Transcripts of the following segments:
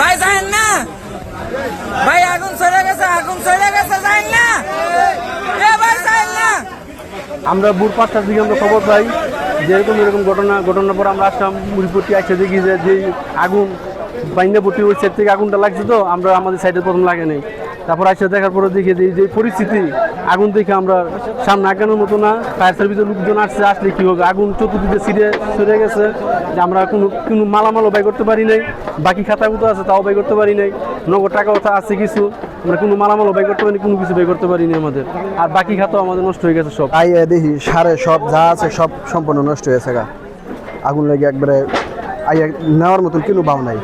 ভাই, যাইন না। ভাই, আগুন চলে গেছে, আগুন চলে গেছে, যাইন না। এ ভাই না। আমরা ভোর পাঁচটার দিকে আমরা খবর পাই যে এরকম ঘটনা, ঘটনার পর আমরা আসলাম, মুড়িপট্টি আসে দেখি যে যে আগুন, বাইন্দাপট্টি ওই সাইড থেকে আগুনটা লাগছে তো, আমরা আমাদের সাইডে প্রথম লাগে নেই। তারপর আসে দেখার পরে দেখি যে যে পরিস্থিতি, আগুন দেখে আমরা সামনে আগানোর মতো না। ফায়ার সার্ভিসের লোকজন আসছে, আসলে কী হবে? আগুন চতুর্দিকে ছিঁড়ে সরে গেছে যে আমরা কোনো কোনো মালামালও বাই করতে পারি নাই। বাকি খাতাগুলো আছে, তাও বাই করতে পারি নাই। নগদ টাকা কথা আছে কিছু। আমরা কোনো মালামালও বাই করতে পারি, কোনো কিছু বাই করতে পারি পারিনি আমাদের। আর বাকি খাতাও আমাদের নষ্ট হয়ে গেছে সব। আই দেখি, সারে সব যা আছে সব সম্পূর্ণ নষ্ট হয়েছে গা। আগুন লেগে একবারে আইয়া নেওয়ার মতন কিনো পাও নাই।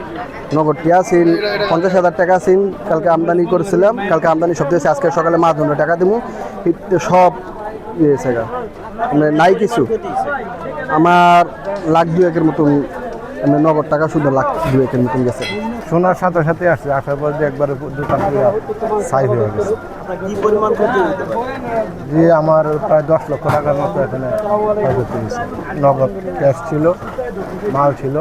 নগদ টিয়া ছিল পঞ্চাশ হাজার টাকা ছিল কালকে আমদানি করেছিলাম, কালকে আমদানি সব দিয়েছে, আজকে সকালে মাছ ধরে টাকা দেবো সব ইয়ে হয়েছে মানে নাই কিছু। আমার লাখ দুয়েকের মতন মানে নগদ টাকা শুধু লাখ দুয়েকের মতন গেছে। শোনার সাথে সাথে আসছে আসার পর যে একবারে দোকান ছাই হয়ে গেছে। যে আমার প্রায় দশ লক্ষ টাকার মতো এখানে নগদ ক্যাশ ছিল, মাল ছিল।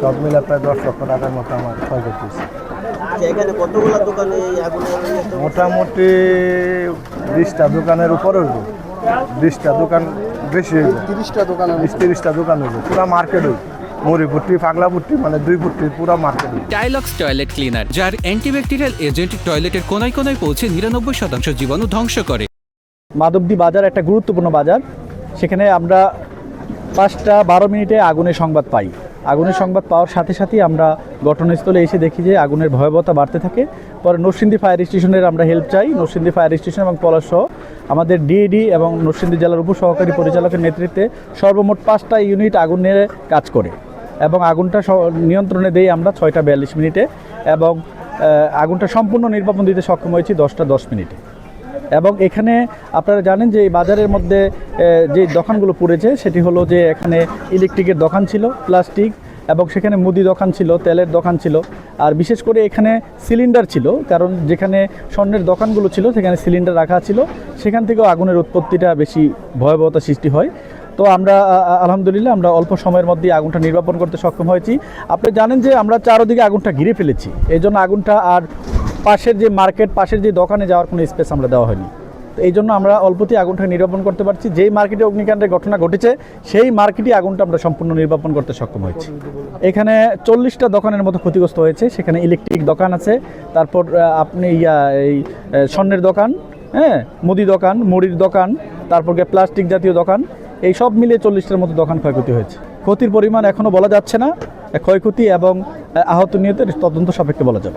সব মিলে প্রায় দশ লক্ষ টাকার মতো আমার ক্ষয়ক্ষতি হয়েছে। এখানে কতগুলো দোকানে এই আগুনে মোটামুটি বিশটা দোকানের উপরে হইব। বিশটা দোকান বেশি হইব। তিরিশটা দোকান বিশ তিরিশটা দোকান হইব। পুরা মার্কেট হইব। মানে দুই পুরা মার্কেট টয়লেট ক্লিনার যার অ্যান্টিব্যাকটেরিয়াল এজেন্ট টয়লেটের কোনায় কোনায় পৌঁছে নিরানব্বই শতাংশ জীবাণু ধ্বংস করে। মাধবদী বাজার একটা গুরুত্বপূর্ণ বাজার। সেখানে আমরা পাঁচটা বারো মিনিটে আগুনের সংবাদ পাই। আগুনের সংবাদ পাওয়ার সাথে সাথেই আমরা ঘটনাস্থলে এসে দেখি যে আগুনের ভয়াবহতা বাড়তে থাকে। পরে নরসিংদী ফায়ার স্টেশনের আমরা হেল্প চাই। নরসিংদী ফায়ার স্টেশন এবং পলাশ সহ আমাদের ডিএডি এবং নরসিংদী জেলার উপসহকারী পরিচালকের নেতৃত্বে সর্বমোট পাঁচটা ইউনিট আগুন কাজ করে এবং আগুনটা নিয়ন্ত্রণে দেই আমরা ছয়টা বিয়াল্লিশ মিনিটে এবং আগুনটা সম্পূর্ণ নির্বাপন দিতে সক্ষম হয়েছি দশটা দশ মিনিটে। এবং এখানে আপনারা জানেন যে এই বাজারের মধ্যে যে দোকানগুলো পড়েছে, সেটি হলো যে এখানে ইলেকট্রিকের দোকান ছিল, প্লাস্টিক, এবং সেখানে মুদি দোকান ছিল, তেলের দোকান ছিল। আর বিশেষ করে এখানে সিলিন্ডার ছিল, কারণ যেখানে স্বর্ণের দোকানগুলো ছিল, সেখানে সিলিন্ডার রাখা ছিল। সেখান থেকেও আগুনের উৎপত্তিটা বেশি ভয়াবহতা সৃষ্টি হয়। তো আমরা আলহামদুলিল্লাহ আমরা অল্প সময়ের মধ্যে আগুনটা নির্বাপন করতে সক্ষম হয়েছি। আপনি জানেন যে আমরা চারোদিকে আগুনটা ঘিরে ফেলেছি। এই জন্য আগুনটা আর পাশের যে মার্কেট পাশের যে দোকানে যাওয়ার কোনো স্পেস আমরা দেওয়া হয়নি। তো এই জন্য আমরা অল্পতেই আগুনটা নির্বাপন করতে পারছি। যেই মার্কেটে অগ্নিকাণ্ডের ঘটনা ঘটেছে সেই মার্কেটই আগুনটা আমরা সম্পূর্ণ নির্বাপন করতে সক্ষম হয়েছি। এখানে চল্লিশটা দোকানের মতো ক্ষতিগ্রস্ত হয়েছে। সেখানে ইলেকট্রিক দোকান আছে। তারপর আপনি ইয়া এই স্বর্ণের দোকান হ্যাঁ মুদি দোকান মুড়ির দোকান তারপর প্লাস্টিক জাতীয় দোকান এই সব মিলিয়ে চল্লিশটার মতো দোকান ক্ষয়ক্ষতি হয়েছে। ক্ষতির পরিমাণ এখনও বলা যাচ্ছে না। ক্ষয়ক্ষতি এবং আহ, আহত নিহতের তদন্ত সাপেক্ষে বলা যাবে।